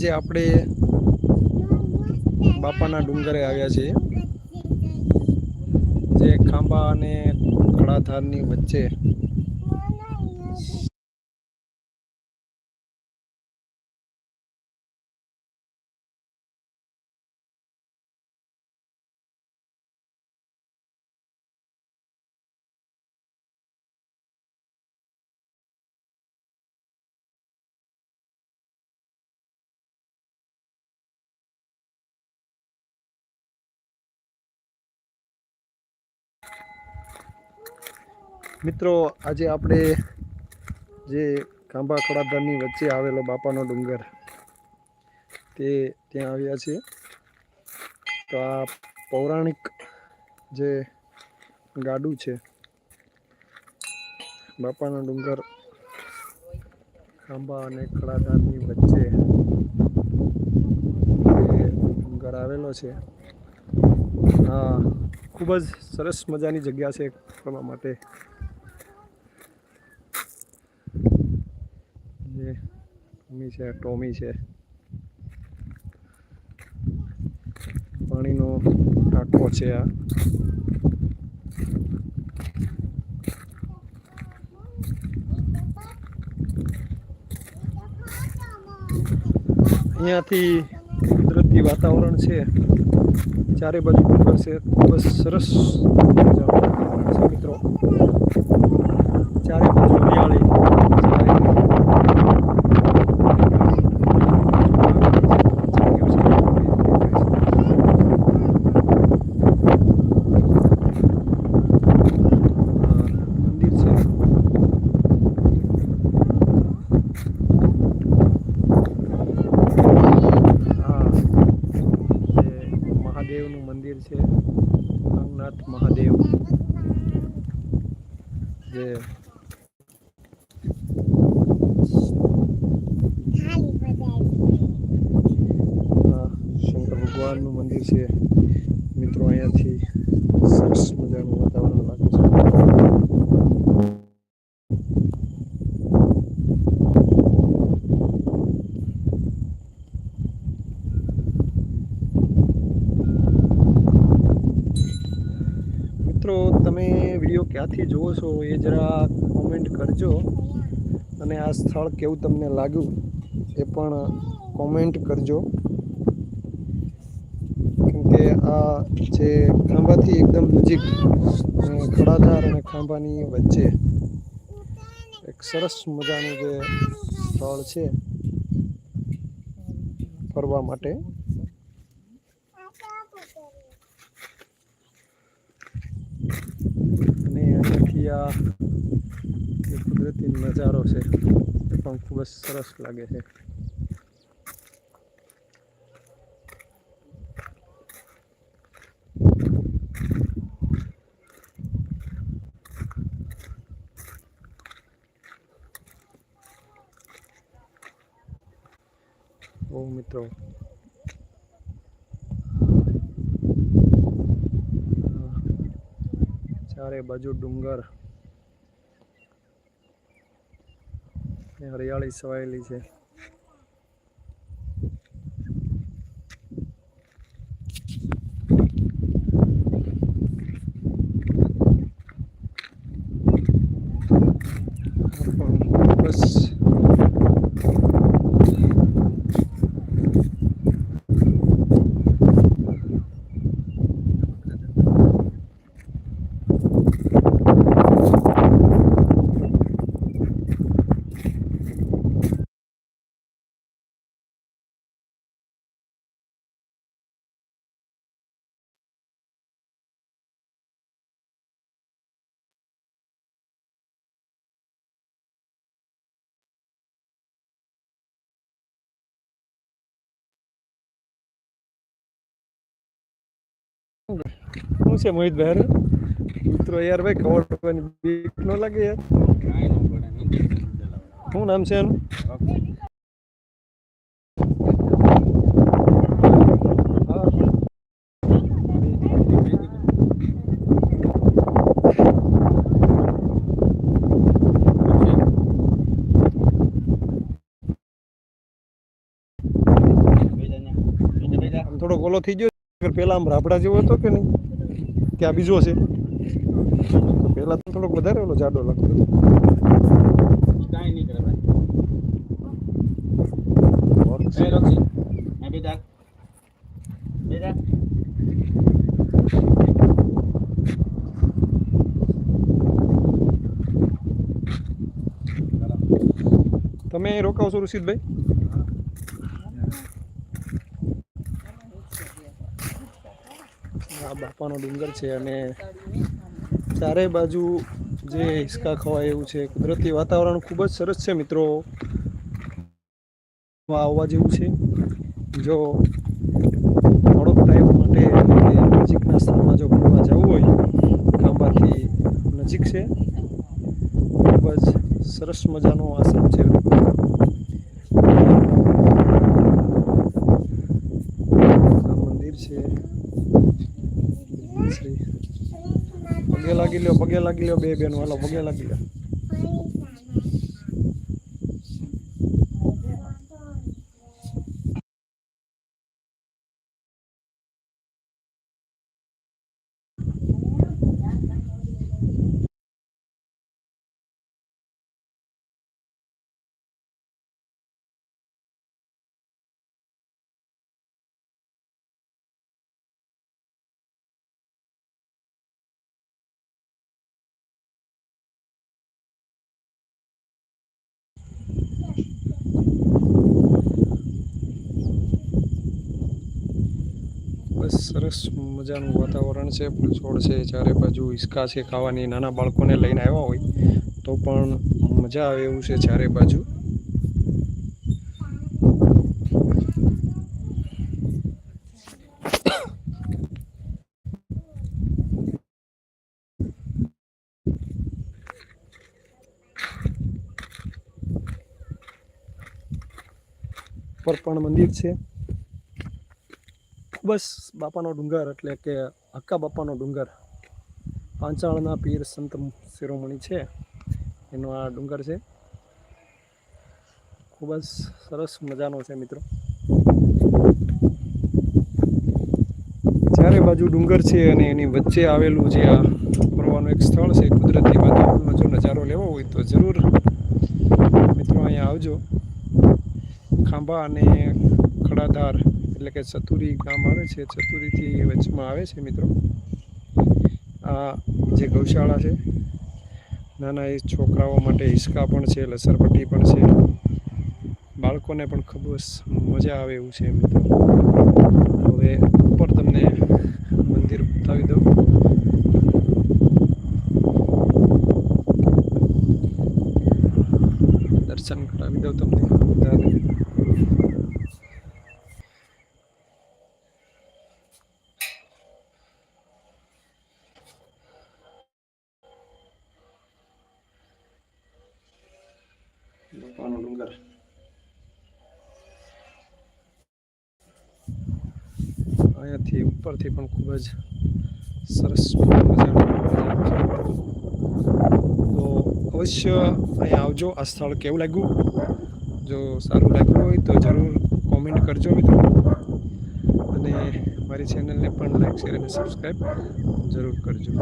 આજે આપણે બાપાના ડુંગરે આવ્યા છીએ. જે ખાંભા અને ખડાધારની વચ્ચે મિત્રો, આજે આપણે જે ખાંભા ખડાધારની વચ્ચે આવેલો બાપાનો ડુંગર, તે ત્યાં આવ્યા છીએ. તો આ પૌરાણિક જે ગાડું છે, બાપાનો ડુંગર ખાંભા અને ખડાધારની વચ્ચે ડુંગર આવેલો છે. આ ખૂબ જ સરસ મજાની જગ્યા છે, ફરવા માટે. જે ટોમી છે ટોમી છે. પાણીનો ટાંકો છે આ. અહીંયાથી કુદરતી વાતાવરણ છે. ચારે બાજુ ડુંગર છે ખૂબ જ સરસ મિત્રો ચારે બાજુ હરિયાળી ચારે મંદિર છે હા જે મહાદેવનું છે. અંગનાથ મહાદેવ. જે શંકર ભગવાનનું મંદિર છે. મિત્રો, અહીંયાથી સરસ મજાનું વાતાવરણ લાગે છે મિત્રો તમે વીડિયો ક્યાંથી જુઓ છો એ જરા કોમેન્ટ કરજો. અને આ સ્થળ કેવું તમને લાગ્યું એ પણ કોમેન્ટ કરજો. કેમકે આ જે ખાંભાથી એકદમ નજીક ખડાધાર અને ખાંભાની વચ્ચે એક સરસ મજાનું જે સ્થળ છે ફરવા માટે અને અહીંયાથી આ કુદરતી નજારો છે, એ પણ ખૂબ જ સરસ લાગે છે. ઓ મિત્રો. ચારે બાજુ ડુંગર. હરિયાળી છવાયેલી છે પણ બસ શું છે મોહિતભાઈ? મિત્રો યાર ભાઈ ખબર પડવાની બીક ન લાગે યાર. શું નામ છે એનું? થોડો ઓલો થઈ ગયો પેલા આમ રાબડા જેવો હતો કે નહીં? કે આ બીજો છે? પેલા તો થોડોક વધારે ઓલો જાડો લાગતો હતો. કાંઈ નહીં કરે તમે રોકાવ છો. ઋષિતભાઈ? આ બાપાનો ડુંગર છે અને ચારે બાજુ જે હિસકા ખવાય એવું છે. કુદરતી વાતાવરણ ખૂબ જ સરસ છે મિત્રો. આવવા જેવું છે. જો થોડોક ટાઈમ માટે નજીકના સ્થળમાં જો ફરવા જવું હોય ખાંભાથી નજીક છે. ખૂબ જ સરસ મજાનો આશ્રમ છે આ મંદિર છે શ્રી પગે લાગી લ્યો પગે લાગી લ્યો બે બેન હાલો પગે લાગી લ્યો. બસ સરસ મજાનું વાતાવરણ છે, ફૂલ છોડ છે, ચારે બાજુ હિસકા છે ખાવાની. નાના બાળકોને લઈને આવ્યા હોય તો પણ મજા આવે એવું છે ચારે બાજુ. પર પણ મંદિર છે. બસ બાપાનો ડુંગર એટલે કે હક્કા બાપાનો ડુંગર. પાંચાળના પીર સંત શિરોમણી છે. એનો આ ડુંગર છે. ખૂબ જ સરસ મજાનો છે મિત્રો. ચારે બાજુ ડુંગર છે અને એની વચ્ચે આવેલું જે આ ફરવાનું એક સ્થળ છે, કુદરતી વાતાવરણનો જો નજારો લેવો હોય તો જરૂર મિત્રો અહીંયા આવજો. ખાંભા અને ખડાધાર એટલે કે ચતુરી ગામ આવે છે, ચતુરીથી વચમાં આવે છે મિત્રો. આ જે ગૌશાળા છે, નાના એ છોકરાઓ માટે હિસકા પણ છે, લસરપટ્ટી પણ છે. બાળકોને પણ ખૂબ મજા આવે એવું છે મિત્રો. હવે ઉપર તમને મંદિર બતાવી દઉં. દર્શન કરાવી દઉં તમને. બધાને બાપાનો ડુંગર અહીંયાથી ઉપરથી પણ ખૂબ જ સરસ. તો અવશ્ય અહીંયા આવજો આ સ્થળ કેવું લાગ્યું? જો સારું લાગ્યું હોય તો જરૂર કોમેન્ટ કરજો મિત્રો. અને મારી ચેનલને પણ લાઈક શેર અને સબસ્ક્રાઈબ જરૂર કરજો.